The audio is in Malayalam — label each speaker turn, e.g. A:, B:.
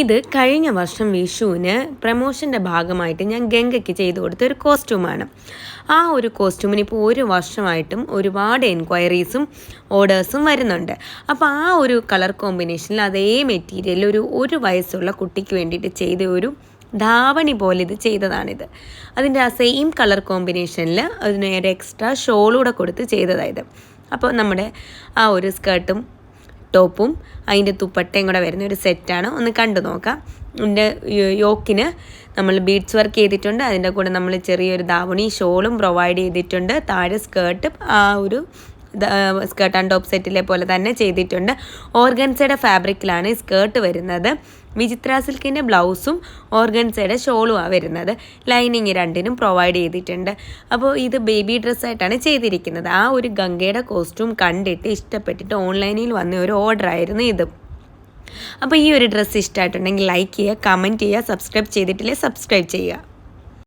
A: ഇത് കഴിഞ്ഞ വർഷം വിഷുവിന് പ്രമോഷന്റെ ഭാഗമായിട്ട് ഞാൻ ഗംഗയ്ക്ക് ചെയ്തു കൊടുത്ത ഒരു കോസ്റ്റ്യൂമാണ്. ആ ഒരു കോസ്റ്റ്യൂമിന് ഇപ്പോൾ ഒരു വർഷമായിട്ടും ഒരുപാട് എൻക്വയറീസും ഓർഡേഴ്സും വരുന്നുണ്ട്. അപ്പോൾ ആ ഒരു കളർ കോമ്പിനേഷനിൽ അതേ മെറ്റീരിയൽ ഒരു ഒരു വയസ്സുള്ള കുട്ടിക്ക് വേണ്ടിയിട്ട് ചെയ്ത ഒരു ധാവണി പോലെ ഇത് ചെയ്തതാണിത്. അതിന്റെ ആ സെയിം കളർ കോമ്പിനേഷനിൽ അതിന് ഒരു എക്സ്ട്രാ ഷോളൂടെ കൊടുത്ത് ചെയ്തതായത് അപ്പോൾ നമ്മുടെ ആ ഒരു സ്കേർട്ടും ടോപ്പും അതിന്റെ തുപ്പട്ടയും കൂടെ വരുന്ന ഒരു സെറ്റാണ്. ഒന്ന് കണ്ടു നോക്കാം. ഇതിന്റെ യോക്കിന് നമ്മൾ ബീഡ്സ് വർക്ക് ചെയ്തിട്ടുണ്ട്. അതിന്റെ കൂടെ നമ്മൾ ചെറിയൊരു ദാവണി ഷോളും പ്രൊവൈഡ് ചെയ്തിട്ടുണ്ട്. താഴെ സ്കേർട്ട് ആ ഒരു സ്കേർട്ട് ആൻഡ് ടോപ്പ് സെറ്റിലെ പോലെ തന്നെ ചെയ്തിട്ടുണ്ട്. ഓർഗൻസയുടെ ഫാബ്രിക്കിലാണ് ഈ സ്കേർട്ട് വരുന്നത്. വിചിത്ര സിൽക്കിന്റെ ബ്ലൗസും ഓർഗൻസയുടെ ആണ് വരുന്നത്. ലൈനിങ് രണ്ടിനും പ്രൊവൈഡ് ചെയ്തിട്ടുണ്ട്. അപ്പോൾ ഇത് ബേബി ഡ്രസ്സായിട്ടാണ് ചെയ്തിരിക്കുന്നത്. ആ ഒരു ഗംഗയുടെ കോസ്റ്റ്യൂം കണ്ടിട്ട് ഇഷ്ടപ്പെട്ടിട്ട് ഓൺലൈനിൽ വന്ന ഒരു ഓർഡർ ആയിരുന്നു ഇത്. അപ്പോൾ ഈ ഒരു ഡ്രസ്സ് ഇഷ്ടമായിട്ടുണ്ടെങ്കിൽ ലൈക്ക് ചെയ്യുക കമന്റ് ചെയ്യുക സബ്സ്ക്രൈബ് ചെയ്തിട്ടില്ലേ സബ്സ്ക്രൈബ് ചെയ്യുക.